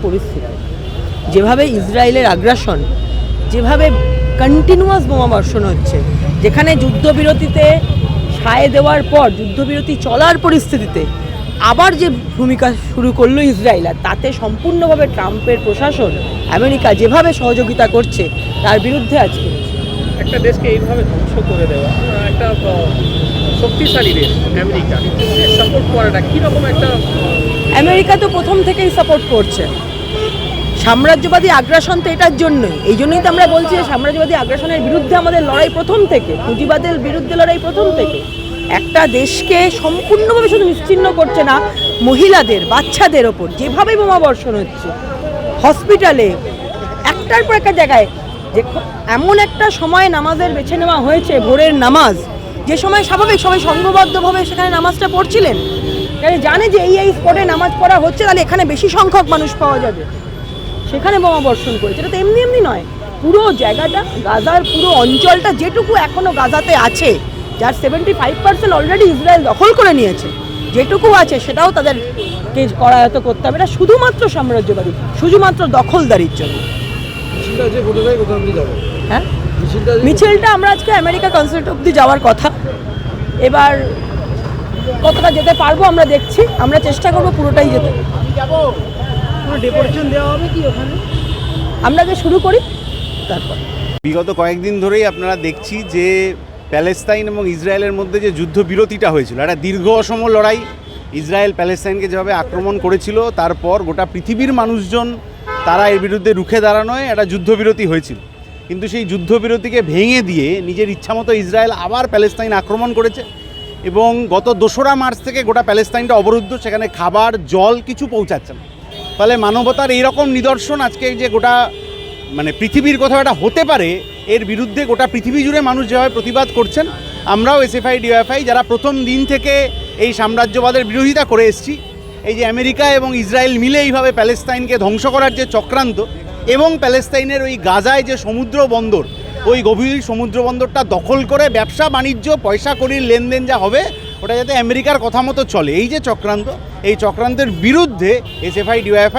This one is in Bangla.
পরিস্থিতি। যেভাবে ইসরায়েলের আগ্রাসন, যেভাবে কন্টিনিউয়াস বোমা বর্ষণ হচ্ছে, যেখানে যুদ্ধবিরতিতে সায় দেওয়ার পর, যুদ্ধবিরতি চলার পরিস্থিতিতে আবার যে ভূমিকা শুরু করল ইসরায়েল, আর তাতে সম্পূর্ণভাবে ট্রাম্পের প্রশাসন, আমেরিকা যেভাবে সহযোগিতা করছে, তার বিরুদ্ধে আজকে। একটা দেশকে এইভাবে ধ্বংস করে দেওয়া একটা শক্তিশালী দেশ, আমেরিকা সাপোর্ট করাটা কীরকম একটা আমেরিকা তো প্রথম থেকেই সাপোর্ট করছে। সাম্রাজ্যবাদী আগ্রাসন তো এটার জন্যই। এই জন্যই তো আমরা বলছি যে সাম্রাজ্যবাদী আগ্রাসনের বিরুদ্ধে আমাদের লড়াই প্রথম থেকে, পুঁজিবাদের বিরুদ্ধে লড়াই প্রথম থেকে। একটা দেশকে সম্পূর্ণভাবে শুধু নিশ্চিহ্ন করছে না, মহিলাদের, বাচ্চাদের ওপর যেভাবে বোমা বর্ষণ হচ্ছে, হসপিটালে, একটার পর একটা জায়গায় যে এমন একটা সময় নামাজের বেছে নেওয়া হয়েছে, ভোরের নামাজ। যে সময় স্বাভাবিক সবাই সংঘবদ্ধভাবে সেখানে নামাজটা পড়ছিলেন। জানে যে এই এই স্পটে নামাজ পড়া হচ্ছে তাহলে এখানে বেশি সংখ্যক মানুষ পাওয়া যাবে। সেখানে বোমা বর্ষণ করেছে। এটা তো এমনি এমনি নয়। পুরো জায়গাটা গাজার পুরো অঞ্চলটা যেটুকু এখনও গাজাতে আছে যার seventy five percent already Israel দখল করে নিয়েছে যেটুকু আছে সেটাও তাদেরকে করায়ত্ত করতে হবে। এটা শুধুমাত্র সাম্রাজ্যবাদী শুধুমাত্র দখলদারির জন্য। হ্যাঁ? মিছিলটা আমরা আজকে আমেরিকা কনসার্ট অব্দি যাওয়ার কথা। এবার কতটা যেতে পারব আমরা দেখছি আমরা চেষ্টা করব পুরোটাই যেতে। কোনো ডেপুটেশন দেওয়া হবে কি ওখানে? আমরা আগে শুরু করি তারপর। বিগত কয়েকদিন ধরেই আপনারা দেখছি যে প্যালেস্তাইন এবং ইসরায়েলের মধ্যে যে যুদ্ধ বিরতিটা হয়েছিল একটা দীর্ঘ অসম লড়াই ইসরায়েল প্যালেস্তাইনকে যেভাবে আক্রমণ করেছিল তারপর গোটা পৃথিবীর মানুষজন তারা এর বিরুদ্ধে রুখে দাঁড়ানোয় একটা যুদ্ধবিরতি হয়েছিল। কিন্তু সেই যুদ্ধবিরতিকে ভেঙে দিয়ে নিজের ইচ্ছামতো ইসরায়েল আবার প্যালেস্তাইন আক্রমণ করেছে। এবং গত দোসরা মার্চ থেকে গোটা প্যালেস্তাইনটা অবরুদ্ধ, সেখানে খাবার, জল কিছু পৌঁছাচ্ছে না। ফলে মানবতার এইরকম নিদর্শন আজকে যে গোটা মানে পৃথিবীর কোথাও এটা হতে পারে, এর বিরুদ্ধে গোটা পৃথিবী জুড়ে মানুষ যেভাবে প্রতিবাদ করছেন, আমরাও এসএফআই ডিওএফআই যারা প্রথম দিন থেকে এই সাম্রাজ্যবাদের বিরোধিতা করে এসেছি, এই যে আমেরিকা এবং ইসরায়েল মিলে এইভাবে প্যালেস্তাইনকে ধ্বংস করার যে চক্রান্ত এবং প্যালেস্তাইনের ওই গাজায় যে সমুদ্র বন্দর ওই গভীর সমুদ্র বন্দরটা দখল করে ব্যবসা, বাণিজ্য পয়সা করির লেনদেন যা হবে, ওটা যাতে আমেরিকার কথা মতো চলে। এই যে চক্রান্ত, এই চক্রান্তের বিরুদ্ধে এসএফআই ডিওএফআই